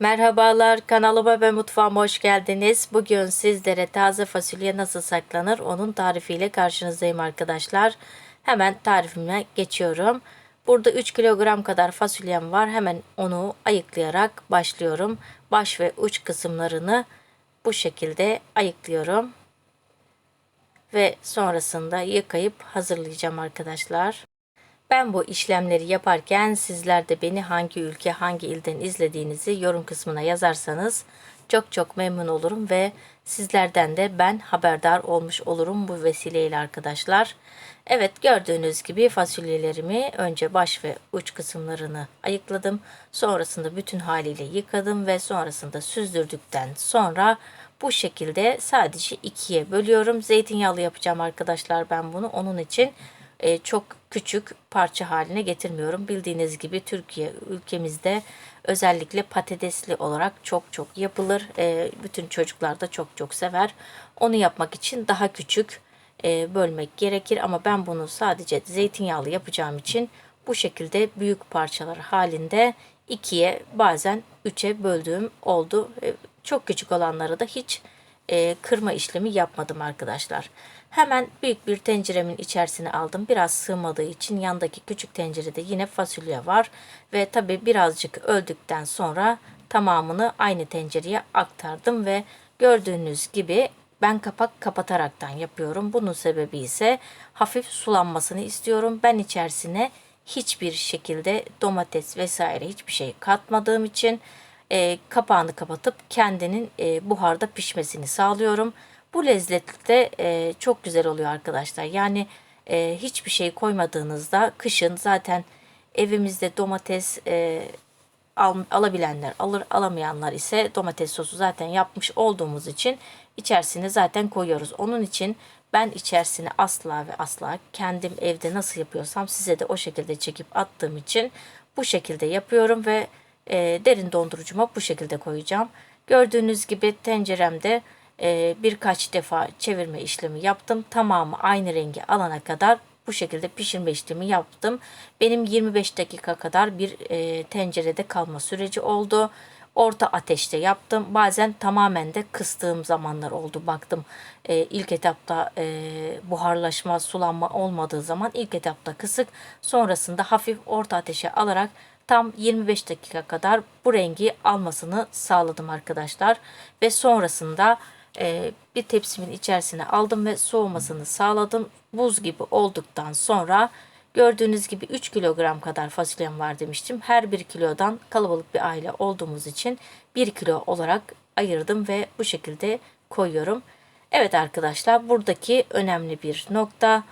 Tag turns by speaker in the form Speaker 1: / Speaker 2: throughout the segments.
Speaker 1: Merhabalar kanalıma ve mutfağıma hoş geldiniz. Bugün sizlere taze fasulye nasıl saklanır onun tarifiyle karşınızdayım arkadaşlar. Hemen tarifime geçiyorum. Burada 3 kilogram kadar fasulyem var. Hemen onu ayıklayarak başlıyorum. Baş ve uç kısımlarını bu şekilde ayıklıyorum. Ve sonrasında yıkayıp hazırlayacağım arkadaşlar. Ben bu işlemleri yaparken sizler de beni hangi ülke, hangi ilden izlediğinizi yorum kısmına yazarsanız çok çok memnun olurum ve sizlerden de ben haberdar olmuş olurum bu vesileyle arkadaşlar. Evet gördüğünüz gibi fasulyelerimi önce baş ve uç kısımlarını ayıkladım. Sonrasında bütün haliyle yıkadım ve sonrasında süzdürdükten sonra bu şekilde sadece ikiye bölüyorum. Zeytinyağlı yapacağım arkadaşlar ben bunu. Onun için e, çok küçük parça haline getirmiyorum. Bildiğiniz gibi Türkiye ülkemizde özellikle patatesli olarak çok çok yapılır. E, bütün çocuklar da çok çok sever. Onu yapmak için daha küçük e, bölmek gerekir ama ben bunu sadece zeytinyağlı yapacağım için bu şekilde büyük parçalar halinde ikiye bazen üçe böldüğüm oldu. E, çok küçük olanları da hiç e, kırma işlemi yapmadım arkadaşlar. Hemen büyük bir tenceremin içerisine aldım. Biraz sığmadığı için yandaki küçük tencerede yine fasulye var. Ve tabi birazcık öldükten sonra tamamını aynı tencereye aktardım ve gördüğünüz gibi ben kapak kapataraktan yapıyorum. Bunun sebebi ise hafif sulanmasını istiyorum. Ben içerisine hiçbir şekilde domates vesaire hiçbir şey katmadığım için e, kapağını kapatıp kendinin e, buharda pişmesini sağlıyorum. Bu lezzette e, çok güzel oluyor arkadaşlar. Yani e, hiçbir şey koymadığınızda kışın zaten evimizde domates e, al, alabilenler alır alamayanlar ise domates sosu zaten yapmış olduğumuz için içerisine zaten koyuyoruz. Onun için ben içerisine asla ve asla kendim evde nasıl yapıyorsam size de o şekilde çekip attığım için bu şekilde yapıyorum ve e, derin dondurucuma bu şekilde koyacağım. Gördüğünüz gibi tenceremde e, birkaç defa çevirme işlemi yaptım. Tamamı aynı rengi alana kadar bu şekilde pişirme işlemi yaptım. Benim 25 dakika kadar bir e, tencerede kalma süreci oldu. Orta ateşte yaptım. Bazen tamamen de kıstığım zamanlar oldu. Baktım e, ilk etapta e, buharlaşma, sulanma olmadığı zaman ilk etapta kısık. Sonrasında hafif orta ateşe alarak tam 25 dakika kadar bu rengi almasını sağladım arkadaşlar. Ve sonrasında e, bir tepsimin içerisine aldım ve soğumasını sağladım. Buz gibi olduktan sonra gördüğünüz gibi 3 kilogram kadar fasulyem var demiştim. Her 1 kilodan kalabalık bir aile olduğumuz için 1 kilo olarak ayırdım ve bu şekilde koyuyorum. Evet arkadaşlar buradaki önemli bir nokta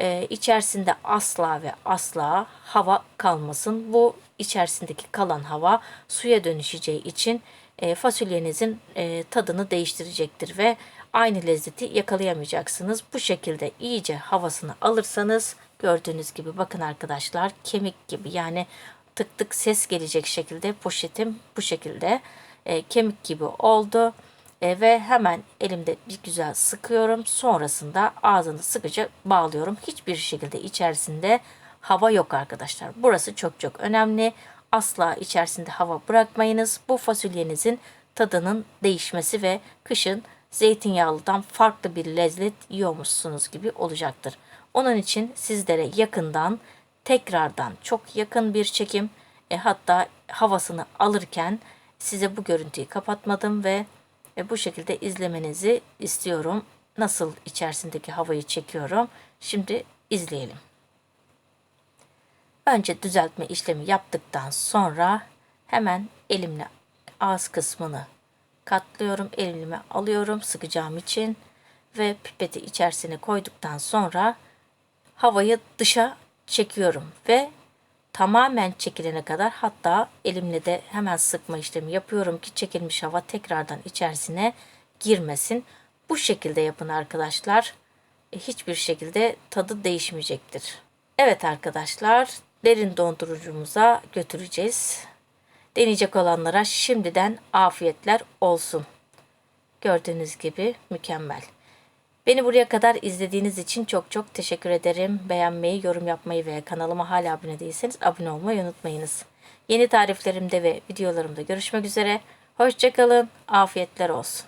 Speaker 1: e, içerisinde asla ve asla hava kalmasın. Bu içerisindeki kalan hava suya dönüşeceği için e, fasulyenizin e, tadını değiştirecektir ve aynı lezzeti yakalayamayacaksınız. Bu şekilde iyice havasını alırsanız gördüğünüz gibi bakın arkadaşlar kemik gibi yani tık tık ses gelecek şekilde poşetim bu şekilde e, kemik gibi oldu. E, ve hemen elimde bir güzel sıkıyorum. Sonrasında ağzını sıkıca bağlıyorum. Hiçbir şekilde içerisinde hava yok arkadaşlar. Burası çok çok önemli. Asla içerisinde hava bırakmayınız. Bu fasulyenizin tadının değişmesi ve kışın zeytinyağlıdan farklı bir lezzet yiyormuşsunuz gibi olacaktır. Onun için sizlere yakından tekrardan çok yakın bir çekim e, hatta havasını alırken size bu görüntüyü kapatmadım ve e, bu şekilde izlemenizi istiyorum. Nasıl içerisindeki havayı çekiyorum. Şimdi izleyelim. Önce düzeltme işlemi yaptıktan sonra hemen elimle ağız kısmını katlıyorum. Elime alıyorum sıkacağım için ve pipeti içerisine koyduktan sonra havayı dışa çekiyorum ve tamamen çekilene kadar hatta elimle de hemen sıkma işlemi yapıyorum ki çekilmiş hava tekrardan içerisine girmesin. Bu şekilde yapın arkadaşlar. E, hiçbir şekilde tadı değişmeyecektir. Evet arkadaşlar derin dondurucumuza götüreceğiz. Deneyecek olanlara şimdiden afiyetler olsun. Gördüğünüz gibi mükemmel. Beni buraya kadar izlediğiniz için çok çok teşekkür ederim. Beğenmeyi, yorum yapmayı ve kanalıma hala abone değilseniz abone olmayı unutmayınız. Yeni tariflerimde ve videolarımda görüşmek üzere. Hoşçakalın. Afiyetler olsun.